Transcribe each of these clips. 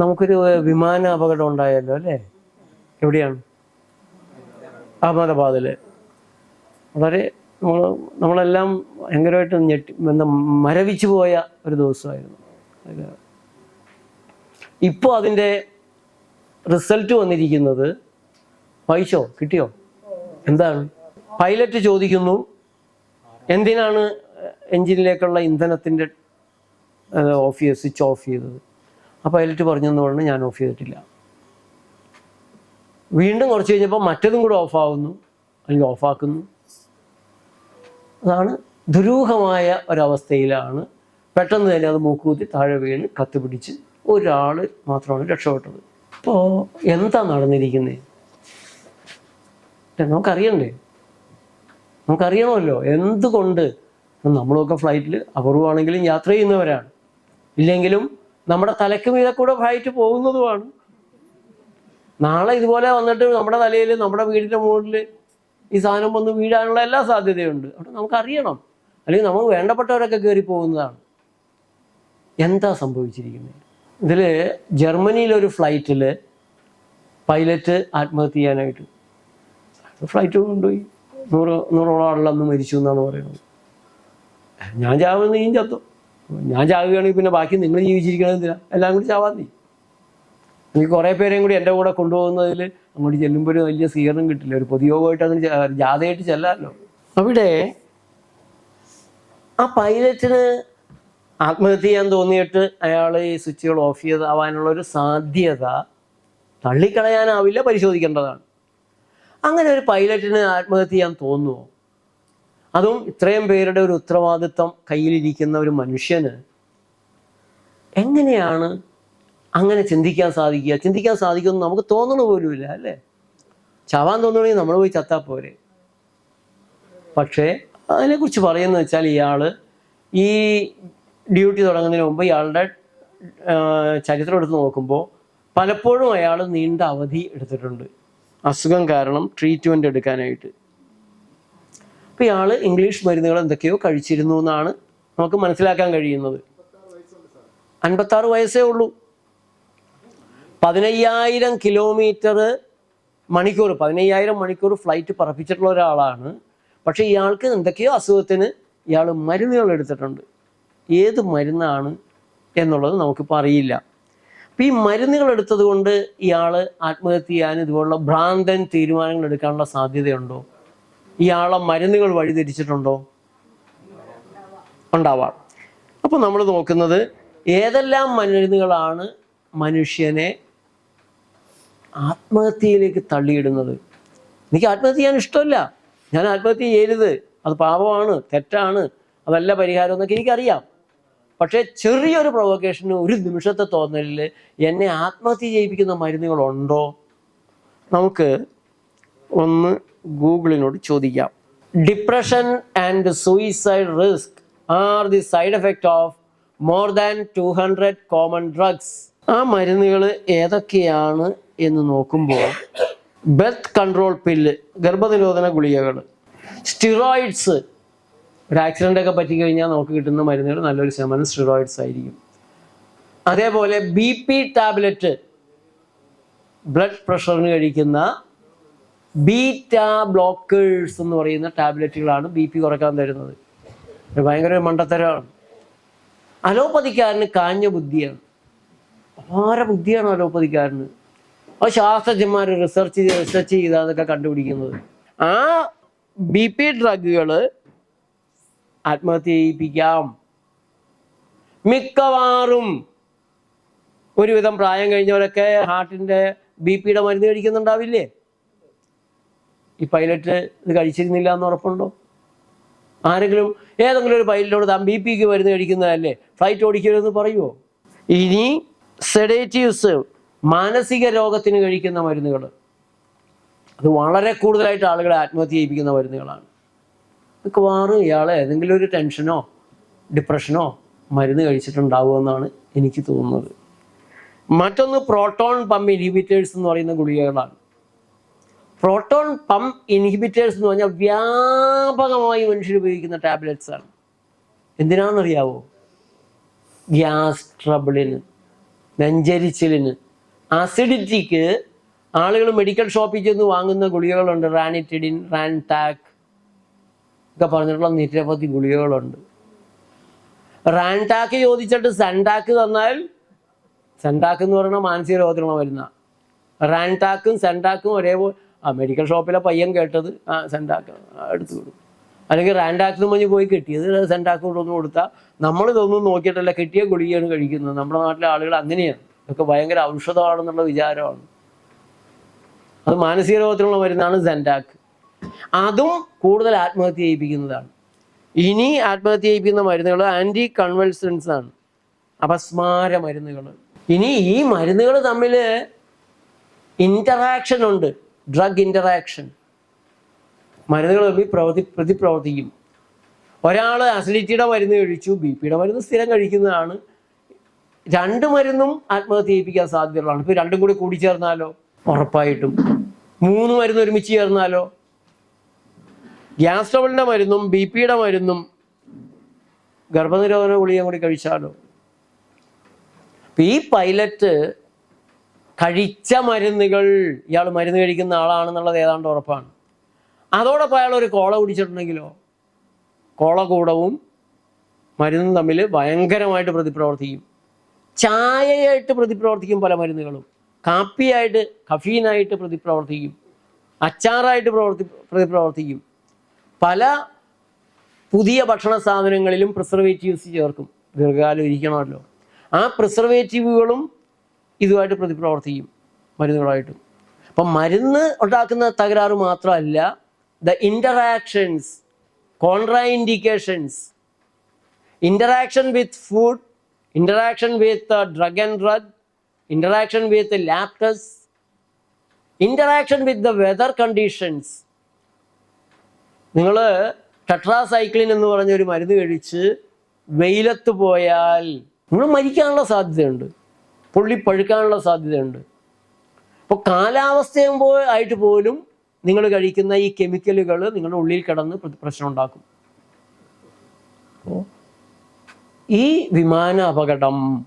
നമുക്കൊരു വിമാന അപകടം ഉണ്ടായല്ലോ അല്ലേ? എവിടെയാണ്? അഹമ്മദാബാദിൽ. വളരെ നമ്മൾ നമ്മളെല്ലാം ഭയങ്കരമായിട്ട് ഞെട്ടി എന്താ മരവിച്ചു പോയ ഒരു ദിവസമായിരുന്നു. ഇപ്പോൾ അതിന്റെ റിസൾട്ട് വന്നിരിക്കുന്നത് പൈസോ കിട്ടിയോ? എന്താണ്? പൈലറ്റ് ചോദിക്കുന്നു എന്തിനാണ് എൻജിനിലേക്കുള്ള ഇന്ധനത്തിന്റെ ഓഫ് ചെയ്ത് സ്വിച്ച് ഓഫ് ചെയ്തത്? ആ പൈലറ്റ് പറഞ്ഞെന്ന് പറഞ്ഞ് ഞാൻ ഓഫ് ചെയ്തിട്ടില്ല. വീണ്ടും കുറച്ച് കഴിഞ്ഞപ്പോൾ മറ്റതും കൂടെ ഓഫാവുന്നു അല്ലെങ്കിൽ ഓഫാക്കുന്നു അതാണ് ദുരൂഹമായ ഒരവസ്ഥയിലാണ് പെട്ടെന്ന് തന്നെ അത് മൂക്കുകുത്തി താഴെ വീണ് കത്തുപിടിച്ച് ഒരാൾ മാത്രമാണ് രക്ഷപ്പെട്ടത്. അപ്പോൾ എന്താ നടന്നിരിക്കുന്നത് നമുക്കറിയണ്ടേ? നമുക്കറിയണമല്ലോ എന്തുകൊണ്ട്? നമ്മളൊക്കെ ഫ്ലൈറ്റിൽ അപൂർവമാണെങ്കിലും യാത്ര ചെയ്യുന്നവരാണ്. ഇല്ലെങ്കിലും നമ്മുടെ തലയ്ക്ക് മീതെ കൂടെ ഫ്ലൈറ്റ് പോകുന്നതുമാണ്. നാളെ ഇതുപോലെ വന്നിട്ട് നമ്മുടെ തലയിൽ നമ്മുടെ വീടിന്റെ മുകളിൽ ഈ സാധനം വന്ന് വീഴാനുള്ള എല്ലാ സാധ്യതയുണ്ട്. അവിടെ നമുക്കറിയണം. അല്ലെങ്കിൽ നമുക്ക് വേണ്ടപ്പെട്ടവരൊക്കെ കയറി പോകുന്നതാണ്. എന്താ സംഭവിച്ചിരിക്കുന്നത്? ഇതിൽ ജർമ്മനിയിലൊരു ഫ്ലൈറ്റിൽ പൈലറ്റ് ആത്മഹത്യ ചെയ്യാനായിട്ട് ഫ്ലൈറ്റ് കൊണ്ടുപോയി. നൂറ് നൂറോളം ആളിലന്ന് മരിച്ചു എന്നാണ് പറയുന്നത്. ഞാൻ ചാവുന്ന നീയും ചത്തു. ഞാൻ ചാവുകയാണെങ്കിൽ പിന്നെ ബാക്കി നിങ്ങൾ ജീവിച്ചിരിക്കണത് എന്തിനാ? എല്ലാം കൂടി ചാവാൻ നീ. എനിക്ക് കുറേ പേരെയും കൂടി എന്റെ കൂടെ കൊണ്ടുപോകുന്നതിൽ അങ്ങോട്ട് ചെല്ലുമ്പോൾ വലിയ സ്വീകരണം കിട്ടില്ല. ഒരു പൊതുയോഗമായിട്ട് അങ്ങനെ ജാഥയായിട്ട് ചെല്ലാമല്ലോ. അവിടെ ആ പൈലറ്റിന് ആത്മഹത്യ ചെയ്യാൻ തോന്നിയിട്ട് അയാൾ ഈ സ്വിച്ചുകൾ ഓഫ് ചെയ്താവാനുള്ള ഒരു സാധ്യത തള്ളിക്കളയാനാവില്ല പരിശോധിക്കേണ്ടതാണ്. അങ്ങനെ ഒരു പൈലറ്റിന് ആത്മഹത്യ ചെയ്യാൻ തോന്നുമോ അതും ഇത്രയും പേരുടെ ഒരു ഉത്തരവാദിത്വം കയ്യിലിരിക്കുന്ന ഒരു മനുഷ്യന് എങ്ങനെയാണ് അങ്ങനെ ചിന്തിക്കാൻ സാധിക്കുക? ചിന്തിക്കാൻ സാധിക്കുമെന്ന് നമുക്ക് തോന്നണ പോലുമില്ല അല്ലേ? ചാവാൻ തോന്നണമെങ്കിൽ നമ്മൾ പോയി ചത്താൽ പോരെ. പക്ഷേ അതിനെക്കുറിച്ച് പറയുന്നത് വെച്ചാൽ ഇയാൾ ഈ ഡ്യൂട്ടി തുടങ്ങുന്നതിന് മുമ്പ് ഇയാളുടെ ചരിത്രം എടുത്ത് നോക്കുമ്പോൾ പലപ്പോഴും അയാൾ നീണ്ട അവധി എടുത്തിട്ടുണ്ട്. അസുഖം കാരണം ട്രീറ്റ്മെന്റ് എടുക്കാനായിട്ട്. അപ്പോൾ ഇയാൾ ഇംഗ്ലീഷ് മരുന്നുകൾ എന്തൊക്കെയോ കഴിച്ചിരുന്നു എന്നാണ് നമുക്ക് മനസ്സിലാക്കാൻ കഴിയുന്നത്. അൻപത്താറ് വയസ്സേ ഉള്ളൂ. പതിനയ്യായിരം കിലോമീറ്റർ മണിക്കൂർ പതിനയ്യായിരം മണിക്കൂർ ഫ്ലൈറ്റ് പറപ്പിച്ചിട്ടുള്ള ഒരാളാണ്. പക്ഷേ ഇയാൾക്ക് എന്തൊക്കെയോ അസുഖത്തിന് ഇയാൾ മരുന്നുകൾ എടുത്തിട്ടുണ്ട്. ഏത് മരുന്നാണ് എന്നുള്ളത് നമുക്കിപ്പോൾ അറിയില്ല. അപ്പം ഈ മരുന്നുകൾ എടുത്തത് കൊണ്ട് ഇയാൾ ആത്മഹത്യ ചെയ്യാൻ ഇതുപോലുള്ള ഭ്രാന്തൻ തീരുമാനങ്ങൾ എടുക്കാനുള്ള സാധ്യതയുണ്ടോ? ഇയാളെ മരുന്നുകൾ വഴിതിരിച്ചിട്ടുണ്ടോ ഉണ്ടാവാം. അപ്പോൾ നമ്മൾ നോക്കുന്നത് ഏതെല്ലാം മരുന്നുകളാണ് മനുഷ്യനെ ആത്മഹത്യയിലേക്ക് തള്ളിയിടുന്നത്? എനിക്ക് ആത്മഹത്യ ചെയ്യാൻ ഇഷ്ടമല്ല. ഞാൻ ആത്മഹത്യ ചെയ്യരുത്. അത് പാപമാണ് തെറ്റാണ് അതല്ല പരിഹാരം എന്നൊക്കെ എനിക്കറിയാം. പക്ഷേ ചെറിയൊരു പ്രൊവക്കേഷന് ഒരു നിമിഷത്തെ തോന്നലിൽ എന്നെ ആത്മഹത്യ ചെയ്യിപ്പിക്കുന്ന മരുന്നുകളുണ്ടോ? നമുക്ക് ഒന്ന് ഗൂഗിളിനോട് ചോദിക്കാം. Depression and suicide risk are the side effect of more than two hundred common drugs ആ മരുന്നുകൾ ഏതൊക്കെയാണ് എന്ന് നോക്കുമ്പോൾ ബെർത്ത് കൺട്രോൾ പില്ല് ഗർഭനിരോധന ഗുളികകൾ സ്റ്റിറോയിഡ്സ് ഒരു ആക്സിഡന്റ് ഒക്കെ പറ്റി കഴിഞ്ഞാൽ നമുക്ക് കിട്ടുന്ന മരുന്നുകൾ നല്ലൊരു ശതമാനം സ്റ്റിറോയിഡ്സ് ആയിരിക്കും. അതേപോലെ ബി പി ടാബ്ലറ്റ് ബ്ലഡ് പ്രഷറിന് കഴിക്കുന്ന ബീറ്റ ബ്ലോക്കേഴ്സ് എന്ന് പറയുന്ന ടാബ്ലറ്റുകളാണ് ബി പി കുറയ്ക്കാൻ തരുന്നത്. ഭയങ്കര മണ്ടത്തരമാണ്. അലോപ്പതിക്കാരന് കാഞ്ഞ ബുദ്ധിയാണ്. അപാര ബുദ്ധിയാണ് അലോപ്പതിക്കാരന്? ആ ശാസ്ത്രജ്ഞന്മാർ റിസർച്ച് ചെയ്ത് റിസർച്ച് ചെയ്ത് അതൊക്കെ കണ്ടുപിടിക്കുന്നത്. ആ ബി പി ഡ്രഗുകൾ ആത്മഹത്യ ചെയ്യിപ്പിക്കാം. മിക്കവാറും ഒരുവിധം പ്രായം കഴിഞ്ഞവരൊക്കെ ഹാർട്ടിന്റെ ബി പിയുടെ മരുന്ന് കഴിക്കുന്നുണ്ടാവില്ലേ? ഈ പൈലറ്റ് ഇത് കഴിച്ചിരുന്നില്ല എന്ന് ഉറപ്പുണ്ടോ? ആരെങ്കിലും ഏതെങ്കിലും ഒരു പൈലറ്റോട് താൻ ബി പിക്ക് മരുന്ന് കഴിക്കുന്നതല്ലേ? ഫ്ലൈറ്റ് ഓടിക്കരുതെന്ന് പറയുമോ ഇനി സെഡേറ്റീവ്സ് മാനസിക രോഗത്തിന് കഴിക്കുന്ന മരുന്നുകൾ അത് വളരെ കൂടുതലായിട്ട് ആളുകളെ ആത്മഹത്യ ചെയ്യിപ്പിക്കുന്ന മരുന്നുകളാണ്. മിക്കവാറും ഇയാൾ ഏതെങ്കിലും ഒരു ടെൻഷനോ ഡിപ്രഷനോ മരുന്ന് കഴിച്ചിട്ടുണ്ടാവുമെന്നാണ് എനിക്ക് തോന്നുന്നത്. മറ്റൊന്ന് പ്രോട്ടോൺ പമ്പ് ഇൻഹിബിറ്റേഴ്സ് എന്ന് പറയുന്ന ഗുളികകളാണ്. പ്രോട്ടോൺ പമ്പ് ഇൻഹിബിറ്റേഴ്സ് എന്ന് പറഞ്ഞാൽ വ്യാപകമായി മനുഷ്യർ ഉപയോഗിക്കുന്ന ടാബ്ലറ്റ്സ് ആണ്. എന്തിനാണെന്നറിയാവോ? ഗ്യാസ് ട്രബിളിന് നെഞ്ചരിച്ചിലിന് അസിഡിറ്റിക്ക് ആളുകൾ മെഡിക്കൽ ഷോപ്പിൽ ചെന്ന് വാങ്ങുന്ന ഗുളികകളുണ്ട്. റാനിറ്റിഡിൻ റാൻടാക് ഒക്കെ പറഞ്ഞിട്ടുള്ള നിരവധി ഗുളികകളുണ്ട്. റാൻടാക്ക് ചോദിച്ചിട്ട് സെൻടാക്ക് തന്നാൽ സെൻടാക്ക് എന്ന് പറയുന്ന മാനസിക രോഗത്തിനുള്ള മരുന്ന. റാൻടാക്കും സെൻടാക്കും ഒരേപോലെ ആ മെഡിക്കൽ ഷോപ്പിലെ പയ്യൻ കേട്ടത് ആ സെൻടാക്ക് എടുത്തു കൊടുക്കും അല്ലെങ്കിൽ റാൻടാക്കിന് മഞ്ഞ് പോയി കിട്ടിയത് സെൻടാക്ക് കൊണ്ടൊന്ന് കൊടുത്താൽ നമ്മൾ ഇതൊന്നും നോക്കിയിട്ടല്ല കിട്ടിയ ഗുളികയാണ് കഴിക്കുന്നത്. നമ്മുടെ നാട്ടിലെ ആളുകൾ അങ്ങനെയാണ്. ഇതൊക്കെ ഭയങ്കര ഔഷധമാണെന്നുള്ള വിചാരമാണ്. അത് മാനസിക രോഗത്തിനുള്ള മരുന്നാണ് സെൻഡാക്ക് അതും കൂടുതൽ ആത്മഹത്യ ചെയ്യിപ്പിക്കുന്നതാണ്. ഇനി ആത്മഹത്യ ചെയ്യിപ്പിക്കുന്ന മരുന്നുകൾ ആന്റി കൺവൾസൻസ് ആണ്. അപസ്മാര മരുന്നുകൾ ഇനി ഈ മരുന്നുകൾ തമ്മിൽ ഇന്ററാക്ഷൻ ഉണ്ട്. ഡ്രഗ് ഇന്ററാക്ഷൻ മരുന്നുകൾ തമ്മിൽ പ്രവർത്തി പ്രതിപ്രവർത്തിക്കും. ഒരാൾ അസിഡിറ്റിയുടെ മരുന്ന് കഴിച്ചു ബി പിയുടെ മരുന്ന് സ്ഥിരം കഴിക്കുന്നതാണ്. രണ്ട് മരുന്നും ആത്മഹത്യ ചെയ്യിപ്പിക്കാൻ സാധ്യതയുള്ളതാണ്. ഇപ്പോൾ രണ്ടും കൂടി കൂടി ചേർന്നാലോ? ഉറപ്പായിട്ടും. മൂന്ന് മരുന്ന് ഒരുമിച്ച് ചേർന്നാലോ? ഗ്യാസ് ട്രബിളിന്റെ മരുന്നും ബി പിയുടെ മരുന്നും ഗർഭനിരോധന ഗുളികയും കൂടി കഴിച്ചാലോ? ഈ പൈലറ്റ് കഴിച്ച മരുന്നുകൾ ഇയാൾ മരുന്ന് കഴിക്കുന്ന ആളാണെന്നുള്ളത് ഏതാണ്ട് ഉറപ്പാണ്. അതോടൊപ്പം അയാൾ ഒരു കോള കുടിച്ചിട്ടുണ്ടെങ്കിലോ? കോള കൂടവും മരുന്നും തമ്മിൽ ഭയങ്കരമായിട്ട് പ്രതിപ്രവർത്തിക്കും. ചായയായിട്ട് പ്രതിപ്രവർത്തിക്കും പല മരുന്നുകളും. കാപ്പിയായിട്ട് കഫീനായിട്ട് പ്രതിപ്രവർത്തിക്കും. അച്ചാറായിട്ട് പ്രവർത്തി പ്രതിപ്രവർത്തിക്കും. പല പുതിയ ഭക്ഷണ സാധനങ്ങളിലും പ്രിസർവേറ്റീവ്സ് ചേർക്കും. ദീർഘകാലം ഇരിക്കണമല്ലോ. ആ പ്രിസർവേറ്റീവുകളും ഇതുമായിട്ട് പ്രതിപ്രവർത്തിക്കും മരുന്നുകളായിട്ടും അപ്പം മരുന്ന് ഉണ്ടാക്കുന്ന തകരാറ് മാത്രമല്ല the interactions contraindications interaction with food interaction with drug and drug interaction with ലാപ്ടസ് interaction with the weather conditions. നിങ്ങൾ ടെട്രാസൈക്ലിൻ എന്ന് പറഞ്ഞൊരു മരുന്ന് കഴിച്ച് വെയിലത്ത് പോയാൽ നിങ്ങൾ മരിക്കാനുള്ള സാധ്യതയുണ്ട് പുള്ളി പഴുക്കാനുള്ള സാധ്യതയുണ്ട്. അപ്പോൾ കാലാവസ്ഥയും പോ ആയിട്ട് പോലും നിങ്ങൾ കഴിക്കുന്ന ഈ കെമിക്കലുകൾ നിങ്ങളുടെ ഉള്ളിൽ കിടന്ന് പ്രശ്നം ഉണ്ടാക്കും ഈ വിമാന അപകടം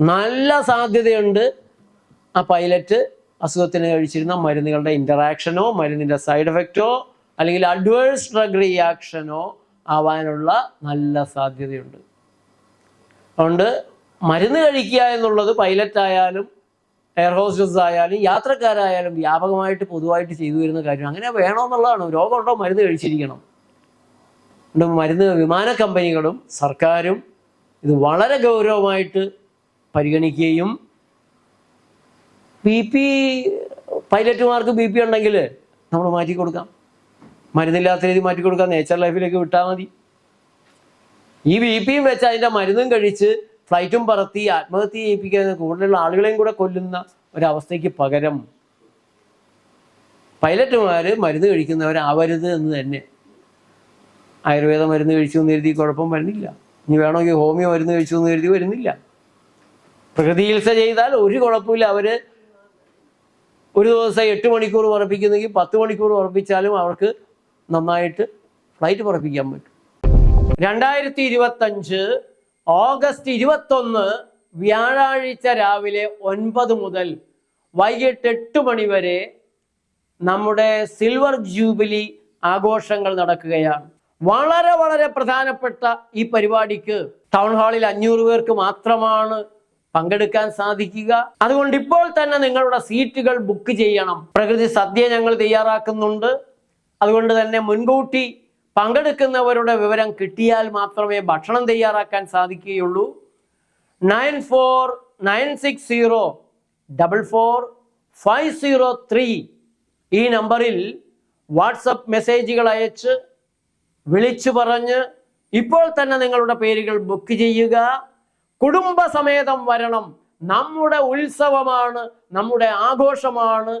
നല്ല സാധ്യതയുണ്ട്. ആ പൈലറ്റ് അസുഖത്തിന് കഴിച്ചിരുന്ന മരുന്നുകളുടെ ഇന്ററാക്ഷനോ മരുന്നിന്റെ സൈഡ് എഫക്റ്റോ അല്ലെങ്കിൽ അഡ്വേഴ്സ് ഡ്രഗ് റിയാക്ഷനോ ആവാനുള്ള നല്ല സാധ്യതയുണ്ട്. അതുകൊണ്ട് മരുന്ന് കഴിക്കുക എന്നുള്ളത് പൈലറ്റ് ആയാലും എയർ ഹോസ്റ്റസ് ആയാലും യാത്രക്കാരായാലും വ്യാപകമായിട്ട് പൊതുവായിട്ട് ചെയ്തു വരുന്ന കാര്യം അങ്ങനെ വേണമെന്നുള്ളതാണ് രോഗമുണ്ടോ മരുന്ന് കഴിച്ചിരിക്കണം. മരുന്ന് വിമാന കമ്പനികളും സർക്കാരും ഇത് വളരെ ഗൗരവമായിട്ട് പരിഗണിക്കുകയും ബി പി പൈലറ്റുമാർക്ക് ബി പി ഉണ്ടെങ്കിൽ നമ്മൾ മാറ്റി കൊടുക്കാം. മരുന്നില്ലാത്ത രീതി മാറ്റി കൊടുക്കാം. നേച്ചർ ലൈഫിലേക്ക് വിട്ടാൽ മതി. ഈ ബി പിയും വെച്ച് അതിന്റെ മരുന്നും കഴിച്ച് ഫ്ലൈറ്റും പറത്തി ആത്മഹത്യ ചെയ്യിപ്പിക്കുന്ന കൂടുതലുള്ള ആളുകളെയും കൂടെ കൊല്ലുന്ന ഒരവസ്ഥയ്ക്ക് പകരം പൈലറ്റുമാർ മരുന്ന് കഴിക്കുന്നവരാവരുത് എന്ന് തന്നെ. ആയുർവേദ മരുന്ന് കഴിച്ചു എന്ന് കരുതി കുഴപ്പം വരുന്നില്ല. ഇനി വേണമെങ്കിൽ ഹോമിയോ മരുന്ന് കഴിച്ചു എന്ന് കരുതി വരുന്നില്ല. പ്രകൃതി ചികിത്സ ചെയ്താൽ ഒരു കുഴപ്പമില്ല. അവർ ഒരു ദിവസം എട്ട് മണിക്കൂർ ഉറപ്പിക്കുന്നെങ്കിൽ പത്ത് മണിക്കൂർ ഉറപ്പിച്ചാലും അവർക്ക് നന്നായിട്ട് ഫ്ലൈറ്റ് പറപ്പിക്കാൻ പറ്റും. രണ്ടായിരത്തി ഇരുപത്തഞ്ച് ഓഗസ്റ്റ് ഇരുപത്തൊന്ന് വ്യാഴാഴ്ച രാവിലെ ഒൻപത് മുതൽ വൈകിട്ട് എട്ട് മണിവരെ നമ്മുടെ സിൽവർ ജൂബിലി ആഘോഷങ്ങൾ നടക്കുകയാണ്. വളരെ വളരെ പ്രധാനപ്പെട്ട ഈ പരിപാടിക്ക് ടൗൺ ഹാളിൽ അഞ്ഞൂറ് പേർക്ക് മാത്രമാണ് പങ്കെടുക്കാൻ സാധിക്കുക. അതുകൊണ്ട് ഇപ്പോൾ തന്നെ നിങ്ങളുടെ സീറ്റുകൾ ബുക്ക് ചെയ്യണം. പ്രകൃതി സദ്യ ഞങ്ങൾ തയ്യാറാക്കുന്നുണ്ട്. അതുകൊണ്ട് തന്നെ മുൻകൂട്ടി പങ്കെടുക്കുന്നവരുടെ വിവരം കിട്ടിയാൽ മാത്രമേ ഭക്ഷണം തയ്യാറാക്കാൻ സാധിക്കുകയുള്ളൂ. Nine four nine six zero double four five zero three ഈ നമ്പറിൽ വാട്സപ്പ് മെസ്സേജുകൾ അയച്ച് വിളിച്ചു പറഞ്ഞ് ഇപ്പോൾ തന്നെ നിങ്ങളുടെ പേരുകൾ ബുക്ക് ചെയ്യുക. കുടുംബസമേതം വരണം. നമ്മുടെ ഉത്സവമാണ് നമ്മുടെ ആഘോഷമാണ്.